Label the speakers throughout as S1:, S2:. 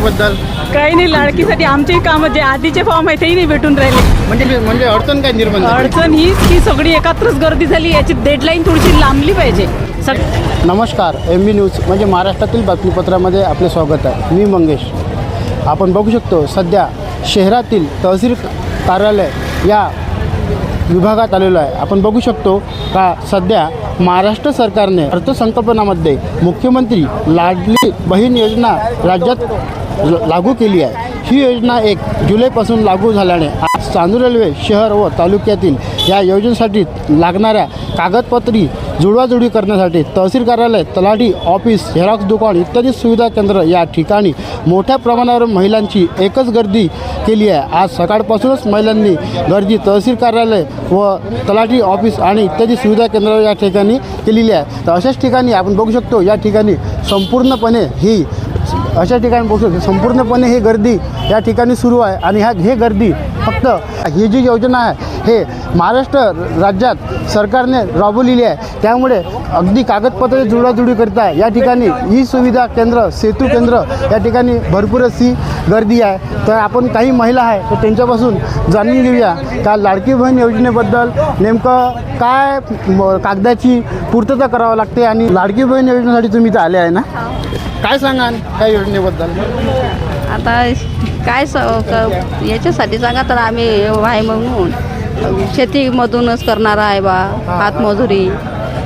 S1: योजनेबद्दल
S2: काही नाही लाडकीसाठी आमचे काम जे आधीचे फॉर्म आहे तेही नाही भेटून राहिले.
S1: म्हणजे म्हणजे अडचण काय निर्माण झाली?
S2: अडचण हीच की सगळी एकत्रच गर्दी झाली याची डेडलाईन थोडीशी लांबली पाहिजे. सग
S1: नमस्कार एम बी न्यूज म्हणजे महाराष्ट्रातील बातमीपत्रामध्ये आपले स्वागत आहे. मी मंगेश. आपण बघू शकतो सध्या शहरातील तहसील कार्यालय या विभागात आलेलो आहे. आपण बघू शकतो का सध्या महाराष्ट्र सरकारने अर्थसंकल्पनामध्ये मुख्यमंत्री लाडली बहीण योजना राज्यात लागू केली आहे. ही योजना एक जुलैपासून लागू झाल्याने आज चांदूर रेल्वे शहर व तालुक्यातील या योजनेसाठी लागणाऱ्या कागदपत्री जुळवाजुळवी करण्यासाठी तहसील कार्यालय तलाठी ऑफिस झेरॉक्स दुकान इत्यादी सुविधा केंद्र या ठिकाणी मोठ्या प्रमाणावर महिलांची एकच गर्दी केली आहे. आज सकाळपासूनच महिलांनी गर्दी तहसील कार्यालय व तलाठी ऑफिस आणि इत्यादी सुविधा केंद्र या ठिकाणी केलेली आहे. तर अशाच ठिकाणी आपण बघू शकतो या ठिकाणी संपूर्णपणे ही अशा ठिकाणी पोहोचू संपूर्णपणे ही गर्दी या ठिकाणी सुरू आहे आणि ह्या हे गर्दी फक्त ही जी योजना आहे हे महाराष्ट्र राज्यात सरकारने राबवलेली आहे. त्यामुळे अगदी कागदपत्रे जुळाजुळी करता या ठिकाणी ही सुविधा केंद्र सेतू केंद्र या ठिकाणी भरपूर अशी गर्दी आहे. तर आपण काही महिला आहे तर त्यांच्यापासून जाणून घेऊया का लाडकी बहीण योजनेबद्दल नेमकं काय कागदाची पूर्तता करावं लागते आणि लाडकी बहीण योजनेसाठी तुम्ही इथं आले आहे ना? काय सांगाल त्या योजनेबद्दल?
S3: आता काय स क- याच्यासाठी सांगा तर आम्ही आहे म्हणून. शेतीमधूनच करणार आहे बा हातमजुरी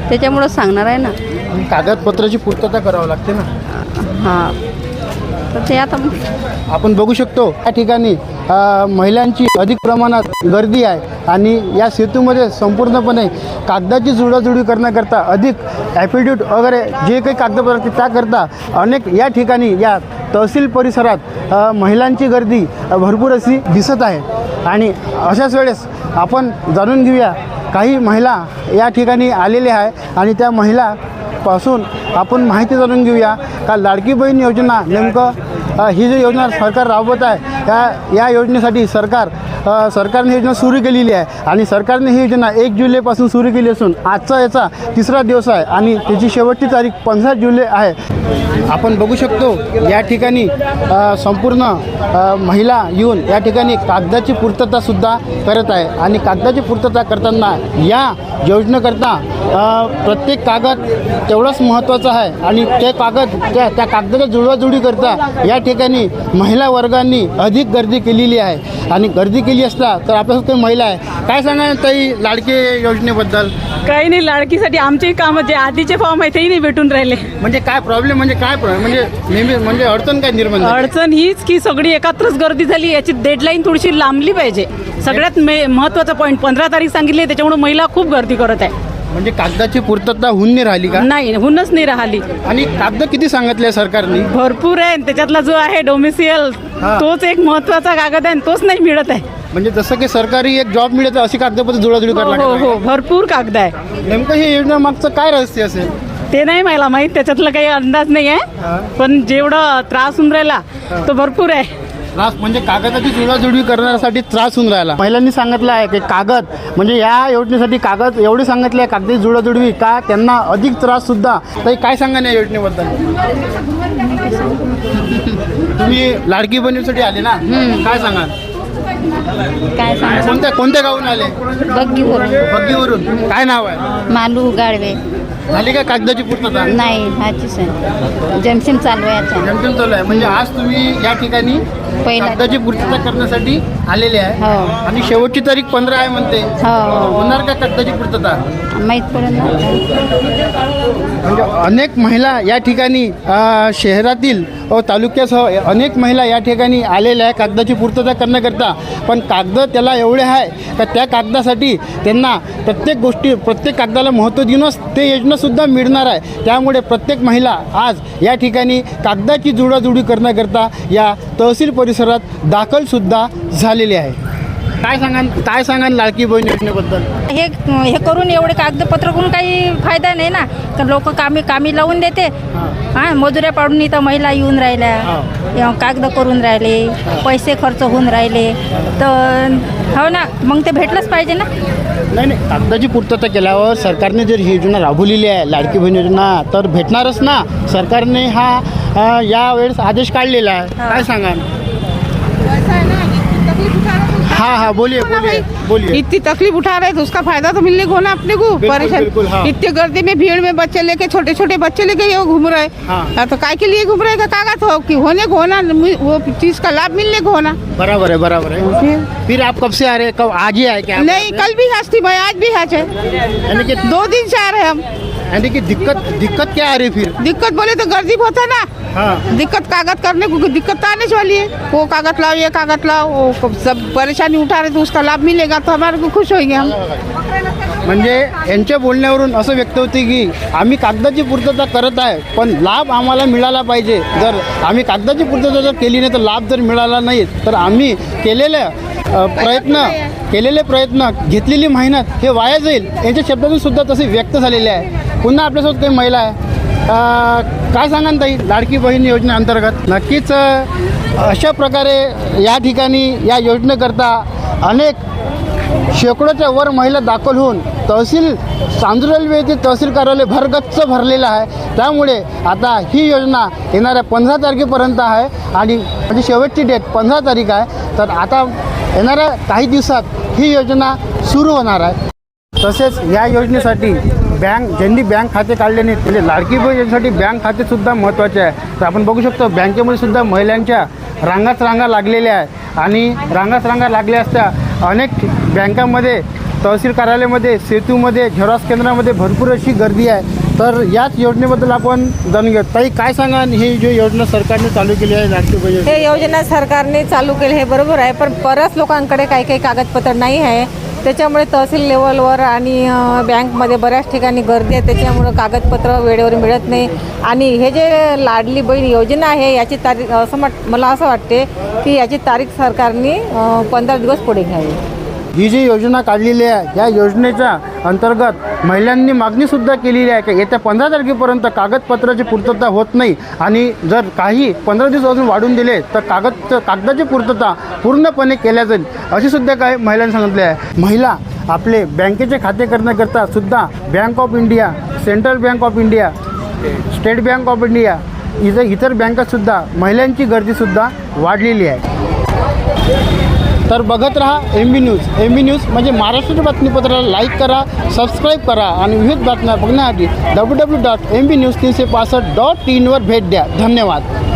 S3: त्याच्यामुळंच सांगणार आहे ना.
S1: कागदपत्राची पूर्तता करावं लागते ना.
S3: हां. तर ते आता
S1: आपण बघू शकतो या ठिकाणी अ, महिलांची अधिक प्रमाणात गर्दी आहे आणि या सेतूमध्ये संपूर्णपणे कागदाची जुळवाजुळवी करण्याकरता अधिक ॲफिड्यूट वगैरे जे काही कागदपत्र असतील त्याकरता अनेक या ठिकाणी या तहसील परिसरात अ, महिलांची गर्दी अ, भरपूर अशी दिसत आहे. आणि अशाच वेळेस आपण जाणून घेऊया काही महिला या ठिकाणी आलेल्या आहे आणि त्या महिला पासून आपण माहिती जाणून घेऊया. का लाडकी बहीण योजना नेमकं ही जी योजना सरकार राबवत आहे या या योजनेसाठी सरकार सरकारने ही योजना सुरू केलेली आहे. आणि सरकारने ही योजना एक जुलैपासून सुरू केली असून आजचा याचा तिसरा दिवस आहे आणि त्याची शेवटची तारीख पंधरा जुलै आहे. आपण बघू शकतो या ठिकाणी संपूर्ण महिला येऊन या ठिकाणी कागदाची पूर्ततासुद्धा करत आहे. आणि कागदाची पूर्तता करताना या योजनेकरता प्रत्येक कागद तेवढंच महत्त्वाचं आहे. आणि ते कागद त्या त्या कागदाच्या जुळवाजुळी करता या ठिकाणी महिला वर्गांनी अधिक गर्दी केलेली आहे. आणि गर्दी केली असता तर आपल्यासोबत काही महिला आहे? काय सांगा ताई लाडके योजनेबद्दल?
S2: काही नाही लाडकीसाठी आमचे काम जे आधीचे फॉर्म आहे तेही नाही भेटून राहिले.
S1: म्हणजे काय प्रॉब्लेम म्हणजे काय प्रॉब्लेम म्हणजे नेहमी म्हणजे अडचण काय निर्माण झाली?
S2: अडचण हीच की सगळी एकत्रच गर्दी झाली. याची डेडलाईन थोडीशी लांबली पाहिजे. सगळ्यात मे महत्त्वाचा पॉईंट पंधरा तारीख सांगितली त्याच्यामुळे महिला खूप गर्दी करत आहे.
S1: म्हणजे कागदाची पूर्तता होऊन नाही राहिली का?
S2: नाही होऊनच नाही राहिली.
S1: आणि कागद किती सांगितले सरकारने?
S2: भरपूर आहे त्याच्यातला जो आहे डोमिसियल
S1: हा.
S2: तोच एक महत्त्वाचा कागद आहे आणि तोच नाही मिळत आहे.
S1: म्हणजे जसं की सरकारी एक जॉब मिळत अशी कागदपत्र जुळाजुळी
S2: हो
S1: करायला
S2: हो
S1: लागेल
S2: हो भरपूर कागद आहे.
S1: नेमकं ही योजना मागचं काय रहस्य असेल?
S2: ते नाही मला माहीत त्याच्यातला काही अंदाज नाही
S1: हा.
S2: आहे पण जेवढं त्रास होऊन राहिला तो भरपूर आहे.
S1: त्रास म्हणजे कागदाची जुळवाजुळवी करण्यासाठी त्रास होऊन राहिला. महिलांनी सांगितलं आहे की कागद म्हणजे या योजनेसाठी कागद एवढे सांगितले आहे कागदाची जुळवाजुळवी का? त्यांना अधिक त्रास सुद्धा. तर काय सांगा या योजनेबद्दल? तुम्ही लाडकी बहिणीसाठी आले ना? काय सांगाल?
S3: काय सांग
S1: कोणत्या कोणत्या गावून आले?
S3: बघी
S1: बग्गीवरून. काय नाव आहे?
S3: मालू गाडवे.
S1: झाली का कागदाची पूर्तता?
S3: नाही हाचीच आहे. जमशिम चालू आहे आता.
S1: जमजम चालू आहे. म्हणजे आज तुम्ही या ठिकाणी
S3: पहिला.
S1: कागदाची पूर्तता करण्यासाठी आलेले आहे.
S3: हो.
S1: आणि शेवटची तारीख पंधरा आहे म्हणते.
S3: हो हो.
S1: होणार का कागदाची पूर्तता?
S3: माहीत पडेल ना
S1: म्हणजे अनेक महिला या ठिकाणी शहरातील व तालुक्यासह अनेक महिला या ठिकाणी आलेल्या आहे कागदाची पूर्तता करण्याकरता. पण कागद त्याला एवढे आहे का त्या कागदासाठी त्यांना प्रत्येक गोष्टी प्रत्येक कागदाला महत्त्व देऊनच ते योजनासुद्धा मिळणार आहे. त्यामुळे प्रत्येक महिला आज या ठिकाणी कागदाची जुडाजुडी करण्याकरता या तहसील परिसरात दाखलसुद्धा झालेली आहे. काय सांगाल काय सांगाल लाडकी बहीण योजनेबद्दल?
S4: हे हे करून एवढे कागदपत्र करून काही फायदा नाही ना. तर लोक कामी कामी लावून देते. हां. मजुऱ्या पाडून इथं महिला येऊन राहिल्या. कागद करून राहिले. पैसे खर्च होऊन राहिले. तर हो ना. मग ते भेटलंच पाहिजे ना.
S1: नाही नाही. कागदाची पूर्तता केल्यावर सरकारने जर ही योजना राबवलेली आहे लाडकी बहीण योजना तर भेटणारच ना. सरकारने हा हा, यावेळेस आदेश काढलेला आहे. काय सांगा हाँ हाँ बोलिए बोलिए बोलिए।
S5: इतनी तकलीफ़ उठा रहे तो उसका फ़ायदा तो मिलने को ना अपने को?
S1: बिल्कुल, हाँ।
S5: इतनी गर्दी में भीड़ में बच्चे लेके छोटे छोटे बच्चे लेके ये घूम रहे
S1: हाँ।
S5: हाँ, तो काय के लिए घूम रहे का कागज़ हो कि होने को होना वो चीज़ का लाभ मिलने को होना।
S1: बराबर है बराबर है।
S5: फिर
S1: आप कब से आ रहे हैं? कब आज ही आए क्या
S5: नहीं कल भी हंस थी भाई आज भी हंस है दो दिन से आ रहे हम।
S1: यानी कि दिक्कत दिक्कत क्या आ रही फिर?
S5: दिक्कत बोले तो गर्दी बहुत है ना।
S1: हाँ।
S5: दिक्कत कागज करने को दिक्कत तो आने वाली है। वो कागज लाओ ये कागज लाओ वो सब परेशानी उठा रहे तो उसका लाभ मिलेगा तो हमारे को खुश होंगे हम।
S1: म्हणजे यांच्या बोलण्यावरून असं व्यक्त होते की आम्ही कागदाची पूर्तता करत आहे पण लाभ आम्हाला मिळाला पाहिजे. जर आम्ही कागदाची पूर्तता जर केली नाही तर लाभ जर मिळाला नाही तर आम्ही केलेले अ, प्रयत्न केलेले प्रयत्न घेतलेली मेहनत हे वाया जाईल. यांच्या शब्दातून सुद्धा तसे व्यक्त झालेले आहे. पुन्हा आपल्यासोबत काही महिला आहे. काय सांगा ताई? लाडकी बहीण योजनेअंतर्गत नक्कीच अशा प्रकारे या ठिकाणी या योजनेकरता अनेक शेकडोच्या वर महिला दाखल होऊन तहसील चांदुरल्वे येथे तहसील कार्यालय भरगच्च भरलेलं आहे. त्यामुळे आता ही योजना येणाऱ्या पंधरा तारखेपर्यंत आहे आणि म्हणजे शेवटची डेट पंधरा तारीख आहे. तर आता येणाऱ्या काही दिवसात ही योजना सुरू होणार आहे. तसेच या योजनेसाठी बँक ज्यांनी बँक खाते काढले नाहीत म्हणजे लाडकी बहीण योजनेसाठी बँक खातेसुद्धा महत्त्वाचे आहे. तर आपण बघू शकतो बँकेमध्ये सुद्धा महिलांच्या रांगाच रांगा लागलेल्या आहे. आणि रांगाच रांगा लागल्या असत्या अनेक बँकांमध्ये तहसील कार्यालयामध्ये सेतूमध्ये झेरॉस केंद्रामध्ये भरपूर अशी गर्दी आहे. तर याच योजनेबद्दल आपण जाणून घेऊ. ताई काय सांगा ही जी योजना सरकारने चालू केली आहे लाडकी योजना?
S6: हे योजना सरकारने चालू केली हे बरोबर आहे. पण बऱ्याच लोकांकडे काही काही कागदपत्र नाही आहे. त्याच्यामुळे तहसील लेवलवर आणि बँकमध्ये बऱ्याच ठिकाणी गर्दी आहे. त्याच्यामुळं कागदपत्र वेळेवर मिळत नाही. आणि हे जे लाडली बहीण योजना आहे याची तारीख असं मला असं वाटते की याची तारीख सरकारने पंधरा दिवस पुढे घ्यावी.
S1: ही जी योजना काढलेली आहे या योजनेच्या अंतर्गत महिलांनी मागणीसुद्धा केलेली आहे की येत्या पंधरा तारखेपर्यंत कागदपत्राची पूर्तता होत नाही. आणि जर काही पंधरा दिवस अजून वाढून दिले तर कागद कागदाची पूर्तता पूर्णपणे केल्या जाईल अशीसुद्धा काही महिलांनी सांगितले आहे. महिला आपले बँकेचे खाते करण्याकरता सुद्धा bank of India central bank of India state bank of India इतर इतर बँकातसुद्धा महिलांची गर्दीसुद्धा वाढलेली आहे. तर बघत राहा M B news M B news म्हणजे महाराष्ट्राच्या बातमीपत्राला लाईक करा सबस्क्राईब करा आणि विविध बातम्या बघण्यासाठी W W dot M B news तीनशे पासष्ट डॉट इनवर भेट द्या. धन्यवाद.